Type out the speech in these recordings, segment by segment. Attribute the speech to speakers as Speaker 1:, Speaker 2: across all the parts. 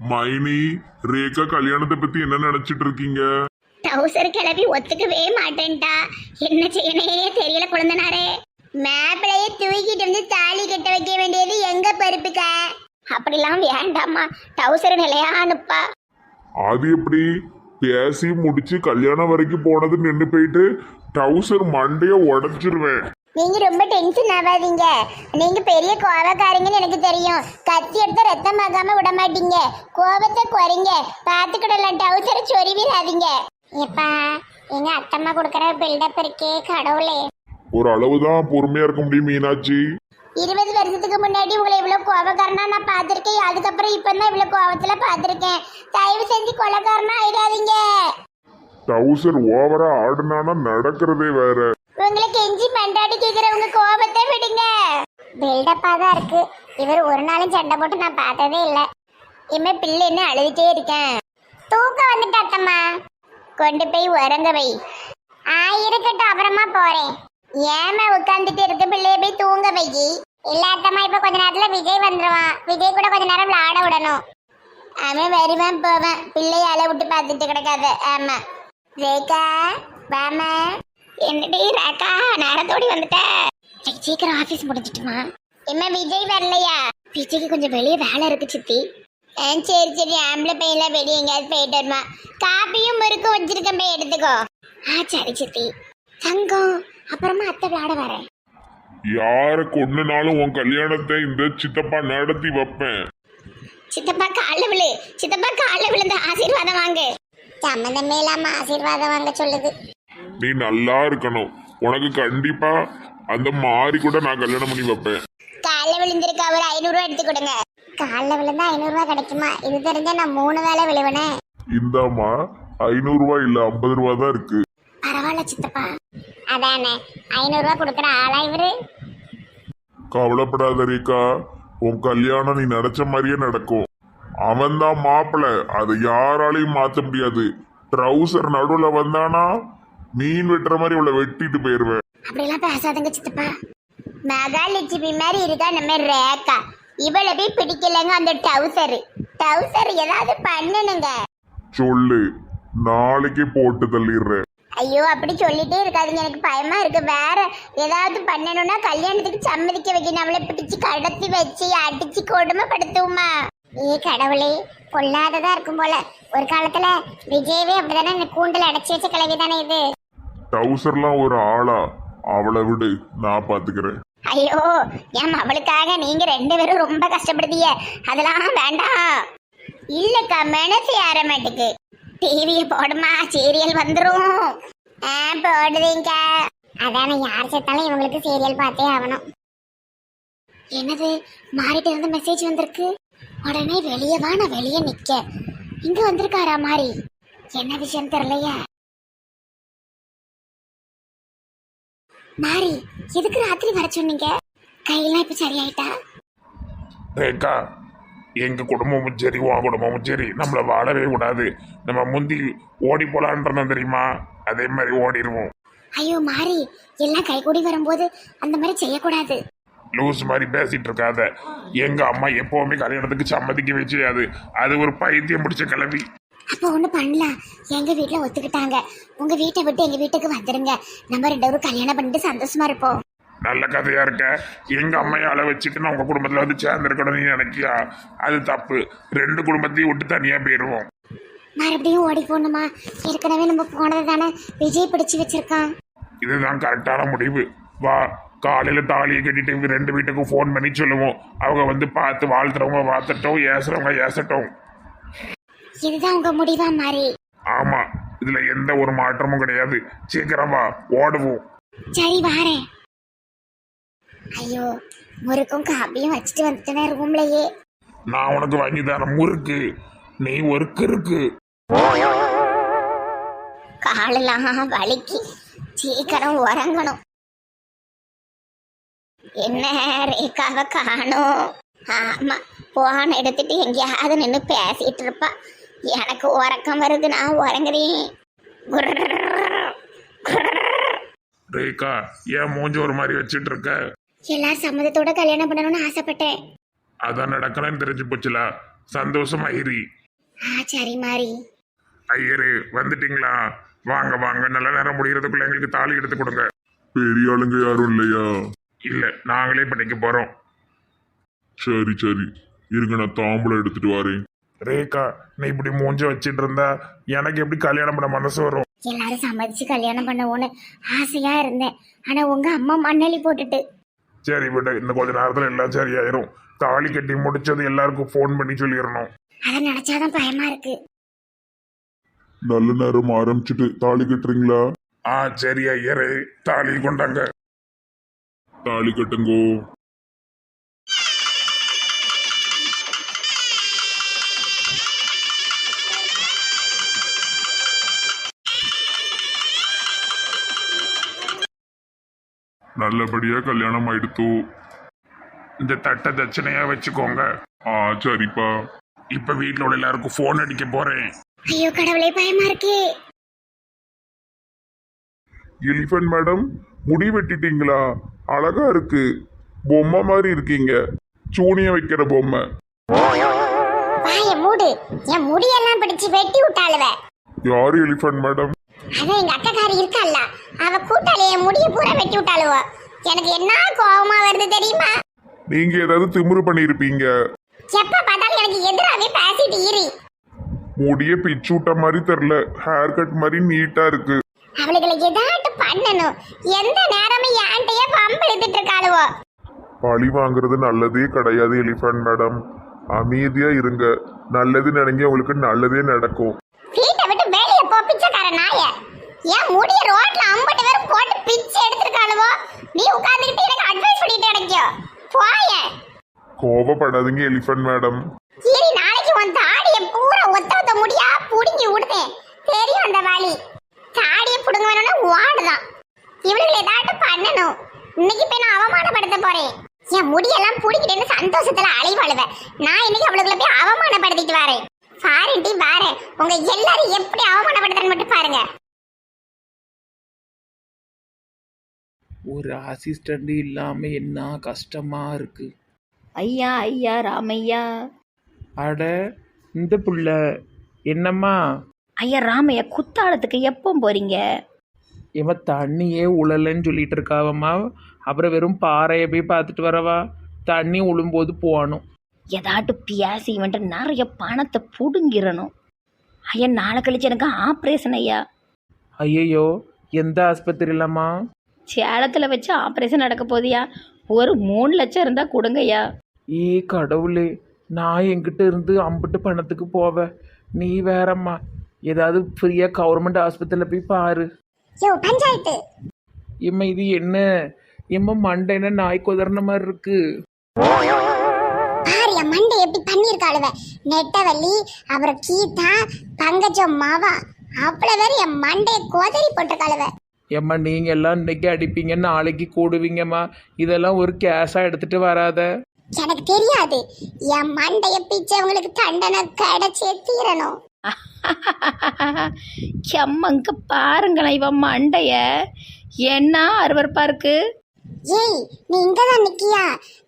Speaker 1: மைனி ரேகா கல்யாணத்தை பத்தி என்ன நினைச்சிட்டு இருக்கீங்க?
Speaker 2: டவுசர் கிளவி ஒத்துக்கவே மாட்டேன்டா. என்ன செய்யனே தெரியல குழந்தனாரே. மேப்பிளையே தூக்கிட்டு வந்து தாலி கட்ட வைக்க வேண்டியது எங்க பருப்புக்க? அப்படிலாம் வேண்டாம்மா. டவுசர் நிலையா அனுப்பா.
Speaker 1: அது எப்படி? பேசி முடிச்சு கல்யாணம் வரைக்கும் போனது நின்று போயிட்டு டவுசர் மண்டைய உடைச்சிருவேன்.
Speaker 2: நீங்க ரொம்ப டென்ஷன் ஆகாதீங்க. நீங்க பெரிய கோவக்காரங்கன்னு எனக்கு தெரியும். கத்தி எடுத்த ரத்தம் ஆகாம விட மாட்டீங்க. கோவத்தை குறைங்க. பாத்துக்கிடலாம் டவுசரை சொருவிடாதீங்க எப்பா எங்க அத்தம்மா கொடுக்குற பில்டப் இருக்கே கடவுளே.
Speaker 1: ஒரு அளவுதான் பொறுமையா இருக்க முடியும் மீனாட்சி.
Speaker 2: இருபது வருஷத்துக்கு முன்னாடி உங்களை இவ்வளவு கோபக்காரனா நான் பார்த்திருக்கேன். அதுக்கப்புறம் இப்பதான் இவ்வளவு கோபத்துல பார்த்திருக்கேன். தயவு செஞ்சு கொலைக்காரனா ஆயிடாதீங்க.
Speaker 1: டவுசர் ஓவரா ஆடுனானா நடக்கிறதே வேற.
Speaker 2: உங்களை கெஞ்சி மண்டாடி கேக்குறவங்க கோபத்தை விடுங்க. பில்டப்பா தான் இருக்கு. இவர் ஒரு நாளும் சண்டை போட்டு நான் பார்த்ததே இல்ல. இனிமே பிள்ளைன்னு அழுதுட்டே இருக்கேன். தூக்கம் வந்துட்டு அத்தம்மா. கொண்டு போய் உறங்க வை. ஆ இருக்கட்டும் அப்புறமா போறேன். ஏமா உட்காந்துட்டு இருக்க பிள்ளைய போய் தூங்க வை. இல்ல அத்தம்மா இப்ப கொஞ்ச நேரத்துல விஜய் வந்துருவான். விஜய் கூட கொஞ்ச நேரம் விளையாட விடணும். அவன் வருவான் போவேன். பிள்ளைய அலை விட்டு பார்த்துட்டு கிடக்காத. ஆமா. ரேகா வாமா என்னடி ரேகா நேரத்தோடி வந்துட்ட. சரி, சீக்கிரம் ஆபீஸ் முடிஞ்சிட்டுமா என்ன விஜய் வரலையா? விஜய்க்கு கொஞ்சம் வெளியே வேலை இருக்கு சித்தி. ஆ சரி சரி ஆம்பளை பையன்லாம் வெளியே எங்கேயாவது போயிட்டு வருமா? காப்பியும் முறுக்கு வச்சிருக்கேன் போய் எடுத்துக்கோ. ஆ சரி சித்தி. தங்கம் அப்புறமா அத்தை விளையாட வரேன்.
Speaker 1: யார கொண்டுனாலும் உன் கல்யாணத்தை இந்த சித்தப்பா நடத்தி வைப்பேன்.
Speaker 2: சித்தப்பா கால விழு. சித்தப்பா கால விழுந்த ஆசீர்வாதம் வாங்கு. சம்மந்தமே இல்லாம ஆசீர்வாதம் வாங்க சொல்லுது.
Speaker 1: நீ நல்லா இருக்கணும். உனக்கு கண்டிப்பா அந்த மாறி கூட நான் கல்யாணம் பண்ணி வைப்பேன்.
Speaker 2: காலைல விழுந்திருக்க ஒரு ஐநூறுரூவா எடுத்து கொடுங்க. காலைல விழுந்தா ஐநூறுரூவா கிடைக்குமா? இது தெரிஞ்சா நான் மூணு வேளை விழுவனே.
Speaker 1: இந்தாம்மா ஐநூறு ரூபாய் இல்ல ஐம்பது ரூபா தான் இருக்கு.
Speaker 2: பரவாயில்ல சித்தப்பா. அதானே ஐநூறுரூவா கொடுக்குற ஆளா இவரு?
Speaker 1: கவலைப்படாத ரேகா உன் கல்யாணம் நீ நினைச்ச மாதிரியே நடக்கும். அவன்தான் மாப்பிள்ள அதை யாராலையும் மாத்த முடியாது. ட்ரௌசர் நடுவுல வந்தானா மீன் வெட்டுற மாதிரி இவளை வெட்டிட்டு போயிருவேன்.
Speaker 2: அப்படிலாம் பேசாதங்க சித்தப்பா. மகாலட்சுமி மாதிரி இருக்கா நம்ம ரேக்கா இவளை போய் பிடிக்கலங்க அந்த டவுசர் டவுசர் ஏதாவது பண்ணணுங்க.
Speaker 1: சொல்லு நாளைக்கே போட்டு தள்ளிடுறேன்.
Speaker 2: ஐயோ அப்படி சொல்லிட்டே இருக்காதுங்க. எனக்கு பயமா இருக்கு. வேற ஏதாவது பண்ணணும்னா கல்யாணத்துக்கு சம்மதிக்க வைக்கணும். அவளை பிடிச்சு கடத்தி வச்சு அடிச்சு கொடுமைப்படுத்துவோமா? ஏ கடவுளே பொல்லாததா இருக்கும் போல. ஒரு காலத்துல விஜயவே அப்படிதானே இந்த கூண்டில் அடைச்சி வச்ச கிளவி தானே இது?
Speaker 1: டவுசர்லாம் ஒரு ஆளா? அவளை விடு நான் பாத்துக்கிறேன்.
Speaker 2: ஐயோ ஏன் அவளுக்காக நீங்க ரெண்டு பேரும் ரொம்ப கஷ்டப்படுதிய அதெல்லாம் வேண்டாம். இல்லக்கா மனசு ஏற மாட்டேக்கு? டிவி போடுமா சீரியல் வந்துரும். ஆ போடுதீங்க. அதானே யார் செத்தாலும் இவங்களுக்கு சீரியல் பார்த்தே ஆகணும். என்னது மாறிட்டு இருந்து மெசேஜ் வந்திருக்கு? உடனே வெளியே வா நான் வெளியே நிக்க இங்க வந்திருக்காரா மாறி? என்ன விஷயம் தெரியலையா? மாறி எதுக்கு ராத்திரி வர சொன்னீங்க? கையெல்லாம் இப்ப சரியாயிட்டா?
Speaker 3: ரேகா எங்க குடும்பமும் சரி உன் குடும்பமும் சரி நம்மளை வாழவே விடாது நம்ம முந்தி ஓடி போலான்றோம் தெரியுமா? அதே மாதிரி ஓடிடுவோம்
Speaker 2: ஐயோ மாறி எல்லாம் கைகூடி வரும்போது அந்த மாதிரி செய்யக்கூடாது.
Speaker 3: லூஸ் மாதிரி பேசிட்டு இருக்காத. எங்க அம்மா எப்பவுமே கல்யாணத்துக்கு சம்மதிக்கவே செய்யாது. அது ஒரு பைத்தியம் பிடிச்ச கிளவி.
Speaker 2: அப்போ ஒண்ணு பண்ணலாம் எங்க வீட்ல ஒத்துக்கிட்டாங்க. உங்க வீட்டை விட்டு எங்க வீட்டுக்கு வந்துருங்க. நம்ம ரெண்டு பேரும் கல்யாணம் பண்ணிட்டு சந்தோஷமா இருப்போம்.
Speaker 3: நல்ல கதையா இருக்க. எங்க அம்மையை அள வச்சுட்டு நான் உங்க குடும்பத்துல வந்து சேர்ந்துருக்கணும் நீ நினைக்கியா? அது தப்பு. ரெண்டு குடும்பத்தையும் விட்டு தனியா போயிடுவோம்
Speaker 2: மறுபடியும் ஓடி போகணுமா? ஏற்கனவே நம்ம போனது தானே விஜய் பிடிச்சு வச்சிருக்கான்.
Speaker 3: இதுதான் கரெக்டான முடிவு. வா காலையில தாலியை கட்டிட்டு ரெண்டு வீட்டுக்கும் ஃபோன் பண்ணி சொல்லுவோம். அவங்க வந்து பார்த்து வாழ்த்துறவங்க வாழ்த்தட்டும் ஏசுறவங்க ஏசட்டும்.
Speaker 2: இதுதான் உங்க முடிவா மாறி?
Speaker 3: ஆமா இதுல எந்த ஒரு மாற்றமும் கிடையாது. சீக்கிரம் ஓடுவோம்.
Speaker 2: சரி வாரேன். ஐயோ முறுக்கும் காப்பியும் வச்சுட்டு வந்துட்டேன் ரூம்லயே.
Speaker 3: நான் உனக்கு வாங்கி தரேன் முறுக்கு. நீ ஒரு கிறுக்கு.
Speaker 2: காலெல்லாம் வலிக்கு. சீக்கிரம் உறங்கணும். என்ன ரேகாவை காணும்? ஆமா போன எடுத்துட்டு எங்கேயாவது நின்று பேசிட்டு இருப்பா. எனக்கு உறக்கம் வருது நான் உறங்குறேன்.
Speaker 3: ரேகா ஏன் மூஞ்சி ஒரு மாதிரி வச்சிட்டு இருக்க?
Speaker 2: எல்லா சம்மதத்தோட கல்யாணம் பண்ணணும்னு ஆசைப்பட்டேன்.
Speaker 3: அதான் நடக்கலன்னு தெரிஞ்சு போச்சுல. சந்தோஷமா இரு.
Speaker 2: ஆ சரி மாறி.
Speaker 3: ஐயரு வந்துட்டீங்களா? வாங்க வாங்க. நல்ல நேரம் முடியறதுக்குள்ள எங்களுக்கு தாலி எடுத்து கொடுங்க.
Speaker 1: பெரிய ஆளுங்க யாரும் இல்லையா?
Speaker 3: இல்ல நாங்களே பண்ணிக்க போறோம்.
Speaker 1: சரி சரி. இருங்க நான் தாம்பூலம் எடுத்துட்டு வரேன்.
Speaker 3: ரேகா நீ இப்படி மூஞ்ச வச்சிட்டு இருந்தா எனக்கு எப்படி கல்யாணம் பண்ண மனசு வரும்?
Speaker 2: எல்லாரும் சம்மதிச்சு கல்யாணம் பண்ணுவோன்னு ஆசையா இருந்தேன். ஆனா உங்க அம்மா மண்ணலி போட்டுட்டு.
Speaker 3: சரி விட இன்னும் கொஞ்ச நேரத்துல எல்லாம் சரியாயிரும். தாலி கட்டி முடிச்சது எல்லாருக்கும் ஃபோன் பண்ணி சொல்லிடணும்.
Speaker 2: அதை நினைச்சாதான் பயமா இருக்கு.
Speaker 1: நல்ல நேரம் ஆரம்பிச்சுட்டு தாலி கட்டுறீங்களா?
Speaker 3: ஆ சரி ஐயரு தாலி கொண்டாங்க.
Speaker 1: தாலி கட்டுங்கோ. நல்லபடியா கல்யாணம் ஆயிடுத்து.
Speaker 3: இந்த தட்டை தட்சணையா வச்சுக்கோங்க.
Speaker 1: ஆ சரிப்பா.
Speaker 3: இப்ப வீட்ல உள்ள எல்லாருக்கும் ஃபோன் அடிக்க போறேன்.
Speaker 2: ஐயோ கடவுளே பயமா இருக்கே.
Speaker 1: எலிஃபன்ட் மேடம் முடி வெட்டிட்டீங்களா? அழகா இருக்கு. பொம்மை மாதிரி இருக்கீங்க. சூனிய வைக்கிற பொம்மை.
Speaker 2: வாய மூடு. என் முடியெல்லாம் பிடிச்சு வெட்டி விட்டாளுவ.
Speaker 1: யார் எலிஃபன்ட் மேடம்?
Speaker 2: அதான் எங்க அக்கக்காரி இருக்கால்ல அவ கூட்டாளி என் முடிய பூரா வெட்டி விட்டாளுவ. எனக்கு என்ன கோவமா வருது தெரியுமா?
Speaker 1: நீங்க ஏதாவது திமிரு பண்ணியிருப்பீங்க
Speaker 2: எப்ப பார்த்தாலும் எனக்கு எதிராவே பேசிட்டு இரு.
Speaker 1: முடிய பிச்சு விட்ட மாதிரி தெரில ஹேர் கட் மாதிரி நீட்டா இருக்கு.
Speaker 2: அவளுகளை ஏதாட்டு பண்ணணும். எந்த நேரமும் என்கிட்டயே பம்பு எடுத்துட்டு இருக்காளுவோ.
Speaker 1: பழி வாங்குறது நல்லதே கிடையாது எலிஃபன்ட் மேடம் அமைதியா இருங்க. நல்லது நினைங்க உங்களுக்கு நல்லதே நடக்கும்.
Speaker 2: வீட்டை விட்டு வெளிய போ பிச்சைக்கார நாய. என் முடிய ரோட்ல அம்பட்டு பேரும் போட்டு பிச்சு எடுத்திருக்காளுவோ நீ உட்கார்ந்துகிட்டு எனக்கு அட்வைஸ் பண்ணிட்டு கிடைக்கோ போயேன்
Speaker 1: கோபப்படாதீங்க எலிஃபன்ட் மேடம்
Speaker 2: இனி நாளைக்கு உன் தாடிய பூரா ஒத்த ஒத்த முடியா புடுங்கி விடுதேன் தெரியும் அந்த வழி தாடிய புடுங்க வேணும்னா ஓடுதான். இவளுக்கு ஏதாட்டு பண்ணணும். இன்னைக்கு போய் நான் அவமானப்படுத்த போறேன். என் முடியெல்லாம் புடிக்கிட்டேன்னு சந்தோஷத்துல அலைவாழுவேன் நான் இன்னைக்கு அவளுக்குள்ள போய் அவமானப்படுத்திட்டு வரேன். பாருண்டி பாரு உங்க எல்லாரும் எப்படி அவமானப்படுத்துறேன்னு மட்டும் பாருங்க.
Speaker 4: ஒரு அசிஸ்டண்ட் இல்லாமல் என்ன கஷ்டமாக இருக்குது
Speaker 5: ஐயா ஐயா ராமையா.
Speaker 4: அட இந்த புள்ள. என்னம்மா?
Speaker 5: ஐயா ராமையா குத்தாலத்துக்கு எப்போ போறீங்க?
Speaker 4: இவன் தண்ணியே உழலன்னு சொல்லிட்டு இருக்காவம்மா. அப்புறம் வெறும் பாறையை போய் பார்த்துட்டு வரவா? தண்ணி உழும்போது போகணும்.
Speaker 5: ஏதாட்டு பியாசி இவன்ட்டு நிறைய பணத்தை புடுங்கிடணும். ஐயா நாளை கழிச்சு எனக்கு ஆப்ரேஷன் ஐயா.
Speaker 4: ஐயையோ எந்த ஆஸ்பத்திரியிலம்மா?
Speaker 5: சேலத்தில் வச்சு ஆப்ரேஷன் நடக்க போதியா ஒரு மூணு லட்சம் இருந்தால் கொடுங்கய்யா.
Speaker 4: ஏ கடவுளே நான் என்கிட்ட இருந்து அம்பிட்டு பணத்துக்கு போவேன் நீ வேறம்மா ஏதாவது ஃப்ரீயாக கவர்மெண்ட் ஆஸ்பத்திரியில் போய் பாரு.
Speaker 2: யோ பஞ்சாயத்து.
Speaker 4: இம்மா இது என்ன? இம்மா மண்டை என்ன நாய் குதறின மாதிரி இருக்கு.
Speaker 2: பாரு என் மண்டை பண்ணியிருக்காளுவ நெட்டவள்ளி அப்புறம் கீதா பங்கஜம் மாவா. அவ்வளவு பேர் என் மண்டையை கோதறி போட்டிருக்காளுவ.
Speaker 4: ஏம்மா நீங்கள் எல்லாம் இன்னைக்கு அடிப்பீங்க நாளைக்கு கூடுவீங்கம்மா. இதெல்லாம் ஒரு கேஷாக எடுத்துட்டு வராத.
Speaker 2: எனக்கு தெரியாது. என் மண்டைய பிச்சவங்களுக்கு தண்டனை கிடைச்சே தீரணும்.
Speaker 5: செம்மங்க பாருங்களேன் இவன் மண்டைய. என்ன அருவருப்பா இருக்கு?
Speaker 2: ஏய் நீ இங்கதான் நிக்கியா?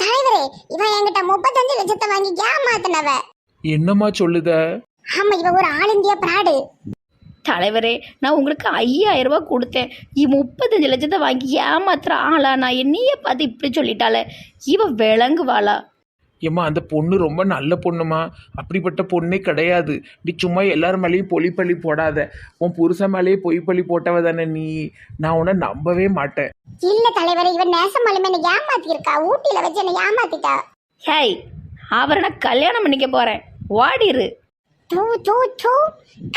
Speaker 2: தலைவரே இவன் என்கிட்ட முப்பத்தஞ்சு லட்சத்தை வாங்கி ஏமாத்தினவ.
Speaker 4: என்னம்மா சொல்லுத?
Speaker 2: ஆமா இவ ஒரு ஆல் இந்தியா பிராடு.
Speaker 5: தலைவரே நான் உங்களுக்கு ஐயாயிரம் ரூபாய் கொடுத்தேன். இ முப்பத்தஞ்சு லட்சத்தை வாங்கி ஏமாத்துற ஆளா நான் என்னையே பார்த்து இப்படி சொல்லிட்டாளே. இவ விளங்குவாளா
Speaker 4: ஏம்மா அந்த பொண்ணு ரொம்ப நல்ல பொண்ணுமா அப்படிப்பட்ட பொண்ணே கிடையாது. நீ சும்மா எல்லார் மேலேயும் பொலிப்பள்ளி போடாத. உன் புருஷன் மேலேயே பொய்ப்பள்ளி போட்டவ தானே நீ. நான் உன்னை நம்பவே மாட்டேன்.
Speaker 2: இல்ல தலைவரே இவன் நேசமாலுமே என்ன ஏமாத்தி இருக்கா ஊட்டியில வச்சு என்ன ஏமாத்திட்டா?
Speaker 5: ஹேய் அவரை நான் கல்யாணம் பண்ணிக்க போறேன். ஓடிரு
Speaker 2: தூ தூ தூ.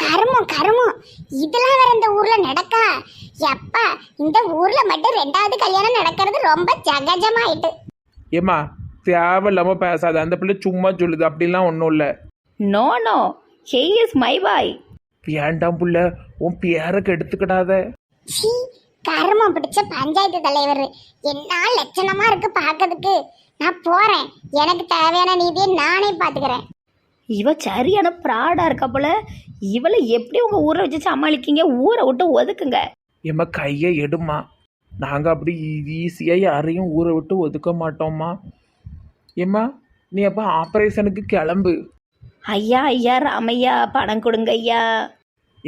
Speaker 2: கருமம் கருமம். இதெல்லாம் வேற இந்த ஊர்ல நடக்கா? எப்பா இந்த ஊர்ல மட்டும் ரெண்டாவது கல்யாணம் நடக்கிறது ரொம்ப ஜகஜமாயிட்டு.
Speaker 4: ஏம்மா தேவையில்லாமல் பேசாத. அந்த பிள்ளை சும்மா சொல்லுது. அப்படிலாம் ஒன்றும் இல்லை.
Speaker 5: No no he is my boy
Speaker 4: வேண்டாம் புள்ள? உன் பேரை கெடுத்துக்கிடாத.
Speaker 2: சீ கருமம் பிடிச்ச பஞ்சாயத்து தலைவர். என்ன லட்சணமா இருக்கு பார்க்கிறதுக்கு. நான் போறேன். எனக்கு தேவையான நீதியை நானே பாத்துக்கிறேன்
Speaker 5: இவ சரியான ப்ராடா இருக்கா போல? இவளை எப்படி உங்க ஊரை வச்சு சமாளிக்கீங்க? ஊரை விட்டு ஒதுக்குங்க.
Speaker 4: ஏம்மா கையை எடுமா நாங்கள் அப்படி ஈஸியாக யாரையும் ஊரை விட்டு ஒதுக்க மாட்டோம்மா. ஏம்மா நீ அப்போ ஆப்ரேஷனுக்கு கிளம்பு.
Speaker 5: ஐயா ஐயா ராமையா பணம் கொடுங்க ஐயா.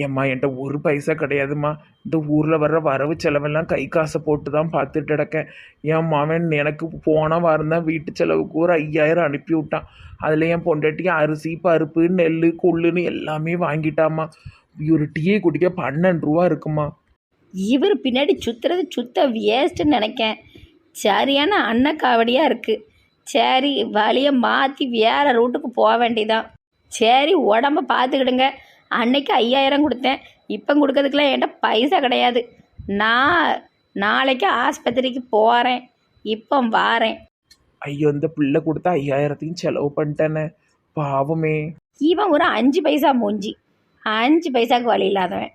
Speaker 4: ஏம்மா என்கிட்ட ஒரு பைசா கிடையாதும்மா. இந்த ஊரில் வர்ற வரவு செலவெல்லாம் கை காசை போட்டு தான் பார்த்துட்டு கிடக்கேன். என் மாமன் எனக்கு போன வாரம் தான் வீட்டு செலவுக்கு ஒரு ஐயாயிரம் அனுப்பி விட்டான். அதில் என் பொண்டாட்டி அரிசி பருப்பு நெல் கொள்ளுன்னு எல்லாமே வாங்கிட்டாம்மா. ஒரு டீயை குடிக்க பன்னெண்டு ரூபா இருக்குமா
Speaker 5: இவர் பின்னாடி சுற்றுறது சுத்த வேஸ்ட்டுன்னு நினைக்கேன். சரியான அன்னக்காவடியாக இருக்குது சரி வழியை மாற்றி வேறு ரூட்டுக்கு போக வேண்டியதான் சரி உடம்ப பார்த்துக்கிடுங்க அன்னைக்கு ஐயாயிரம் கொடுத்தேன். இப்போ கொடுக்கறதுக்குலாம் என்கிட்ட பைசா கிடையாது. நான் நாளைக்கு ஆஸ்பத்திரிக்கு போகிறேன் இப்போ வாரேன்.
Speaker 4: ஐயோ இந்த பிள்ளை கொடுத்த ஐயாயிரத்தையும் செலவு பண்ணிட்டேனே. பாவமே.
Speaker 5: இவன் ஒரு அஞ்சு பைசா மூஞ்சி. அஞ்சு பைசாக்கு வழி இல்லாதவன்.